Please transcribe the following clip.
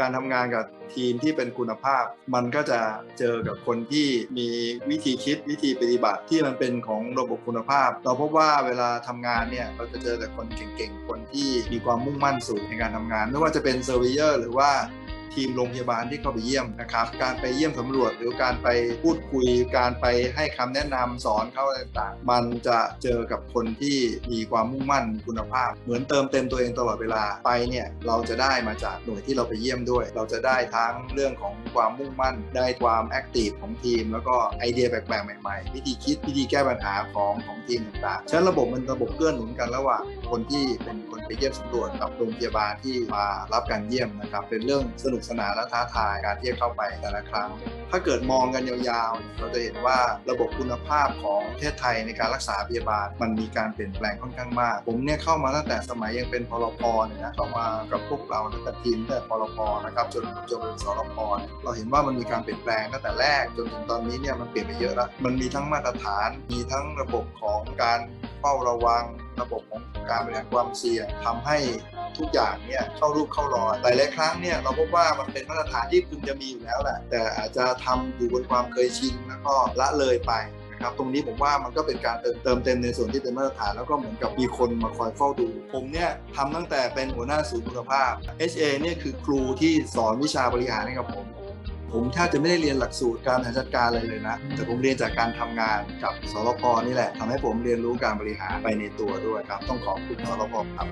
การทำงานกับทีมที่เป็นคุณภาพ มันก็จะเจอกับคนที่มีวิธีคิดวิธีปฏิบัติที่มันเป็นของระบบคุณภาพ เราพบว่าเวลาทำงานเนี่ยเราจะเจอแต่คนเก่งๆ คนที่มีความมุ่งมั่นสูงในการทำงาน ไม่ว่าจะเป็นเซอร์วิเออร์หรือว่า ทีมโรงพยาบาลที่เข้าไปเยี่ยมนะครับ การไปเยี่ยมสำรวจหรือการไปพูดคุย การไปให้คำแนะนำสอนเขาอะไรต่างๆ มันจะเจอกับคนที่มีความมุ่งมั่นคุณภาพ เหมือนเติมเต็มตัวเองตลอดเวลาไปเนี่ยเราจะได้มาจากหน่วยที่เราไปเยี่ยมด้วย เราจะได้ทั้งเรื่องของความมุ่งมั่น ได้ความแอคทีฟของทีม แล้วก็ไอเดียแปลกๆใหม่ๆ วิธีคิดวิธีแก้ปัญหาของของทีมต่างๆฉะนั้นระบบมันระบบเกื้อหนุนกันระหว่างคนที่เป็นคนไปเยี่ยมสำรวจกับโรงพยาบาลที่มารับการเยี่ยมนะครับเป็นเรื่องสนุกสนานและท้าทายการที่จะเข้าไปแต่ละครั้ง ถ้าเกิดมองกันยาวๆ เราจะเห็นว่าระบบคุณภาพของประเทศไทยในการรักษาพยาบาลมันมีการเปลี่ยนแปลงค่อนข้างมาก ผมเนี่ยเข้ามาตั้งแต่สมัยยังเป็นพลพเนี่ยนะเข้ามากับพวกเราตั้งแต่ทีมตั้งแต่พลพนะครับจนจนเป็นสรพเราเห็นว่ามันมีการเปลี่ยนแปลงตั้งแต่แรกจนถึงตอนนี้เนี่ยมันเปลี่ยนไปเยอะแล้วมันมีทั้งมาตรฐาน มีทั้งระบบของการเฝ้าระวัง ระบบของการบริหารความเสี่ยงทำให้ ทุกอย่างเนี่ยเข้ารูปเข้ารอยหลายๆครั้งเนี่ยเราพบว่ามันเป็นมาตรฐานที่คุณจะมีอยู่แล้วแหละแต่อาจจะทำอยู่บนความเคยชินแล้วก็ละเลยไปนะครับตรงนี้ผมว่ามันก็เป็นการเติมเติมเต็มในส่วนที่เป็นมาตรฐานแล้วก็เหมือนกับมีคนมาคอยเฝ้าดู ผมเนี่ยทำตั้งแต่เป็นหัวหน้าศูนย์คุณภาพ HA เนี่ยคือครูที่สอนวิชาบริหารให้กับผม ผมแทบจะไม่ได้เรียนหลักสูตรการบริหารจัดการอะไรเลยนะ แต่ผมเรียนจากการทำงานกับสรพนี่แหละทำให้ผมเรียนรู้การบริหารไปในตัวด้วยครับ ต้องขอบคุณสรพครับ